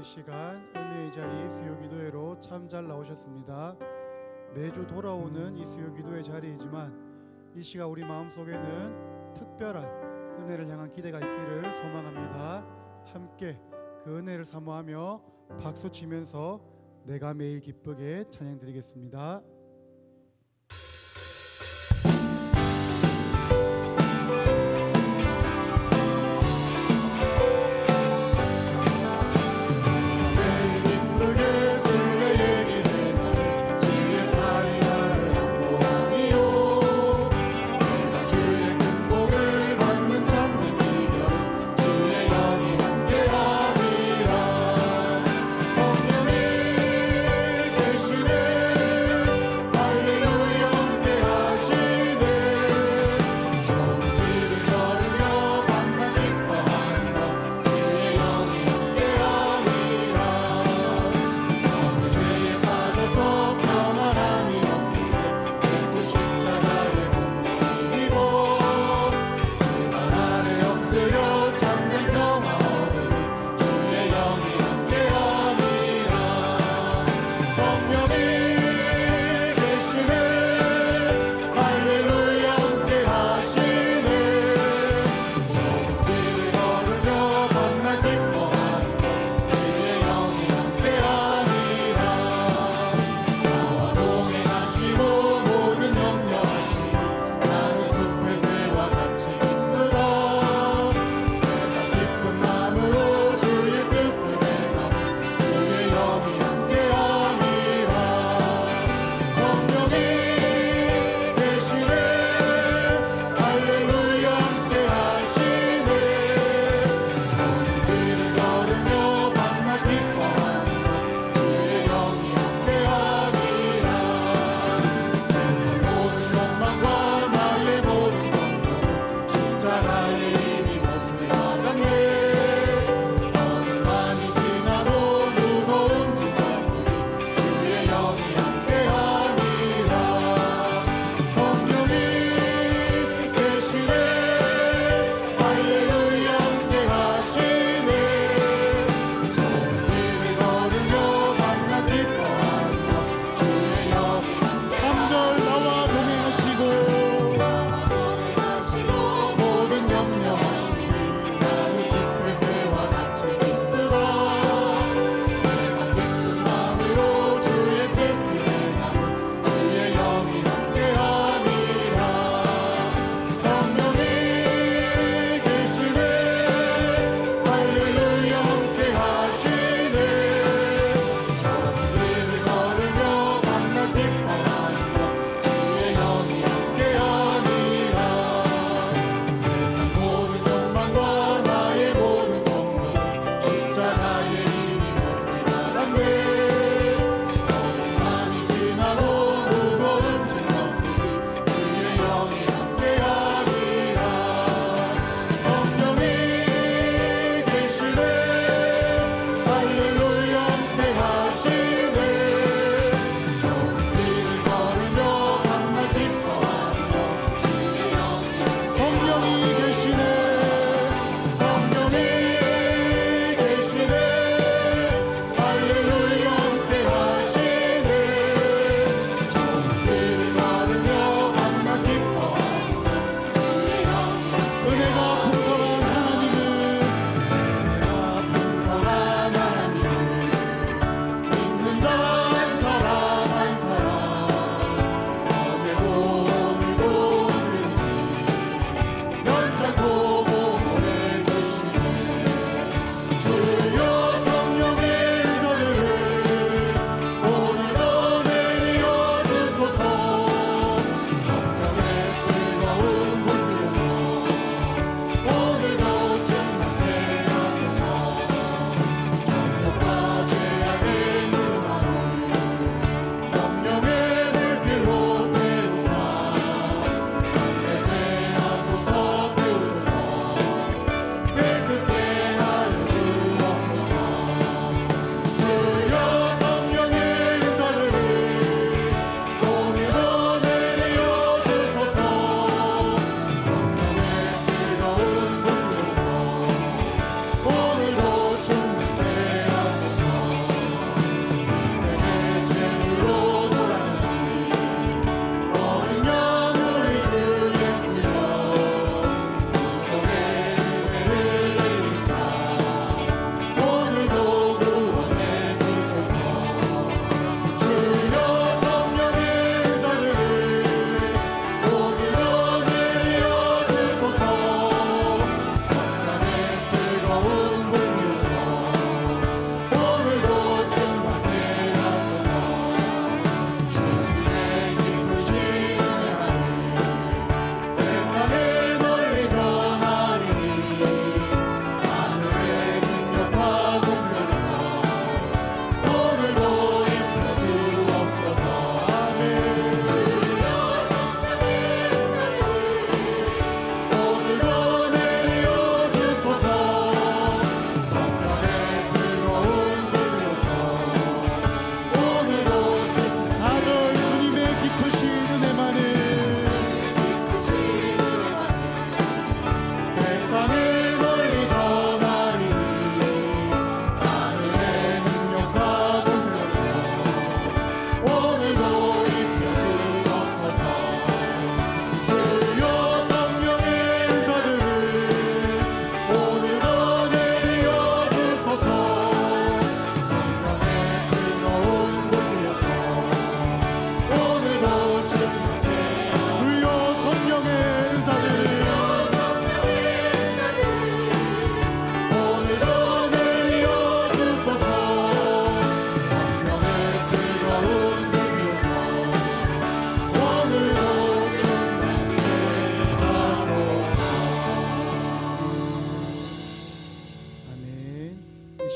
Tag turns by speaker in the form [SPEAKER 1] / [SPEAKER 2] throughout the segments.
[SPEAKER 1] 이 시간 은혜의 자리 수요 기도회로 참 잘 나오셨습니다. 매주 돌아오는 이 수요 기도회 자리이지만 이 시간 우리 마음속에는 특별한 은혜를 향한 기대가 있기를 소망합니다. 함께 그 은혜를 사모하며 박수 치면서 내가 매일 기쁘게 찬양 드리겠습니다.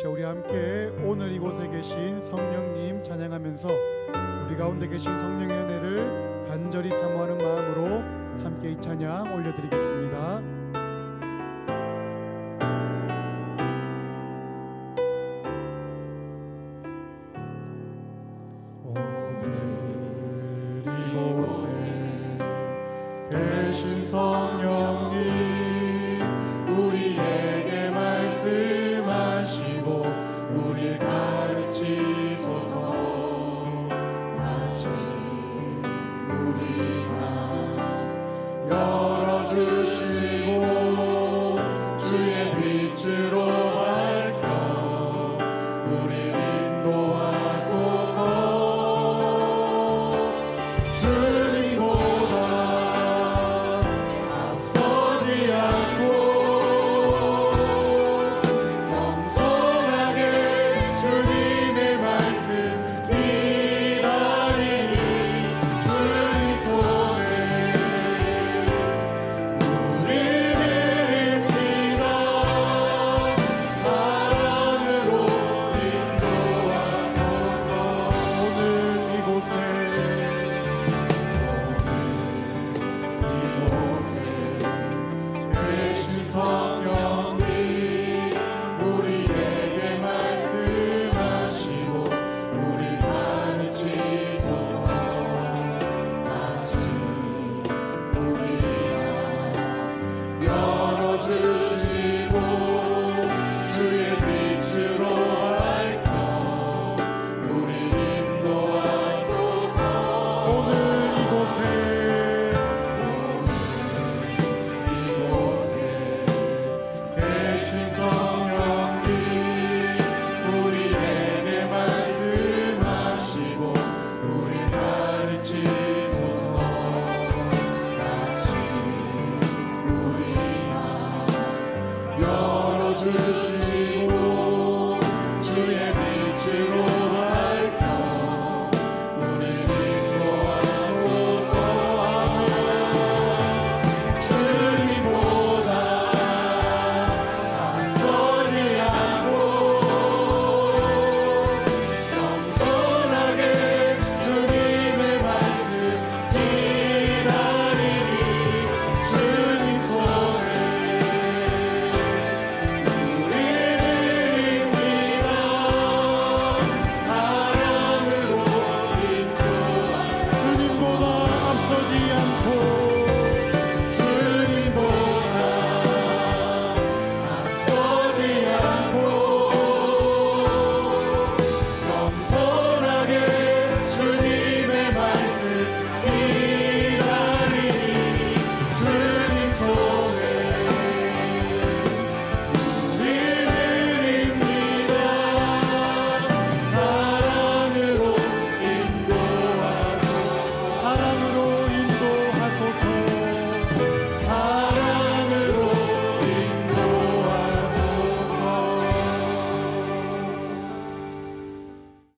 [SPEAKER 2] 함께
[SPEAKER 1] 오늘 이곳에 계신 성령님 찬양하면서 우리 가운데 계신 성령의 은혜를 간절히 사모하는 마음으로 함께 이 찬양 올려드리겠습니다. 계신 성령
[SPEAKER 2] Your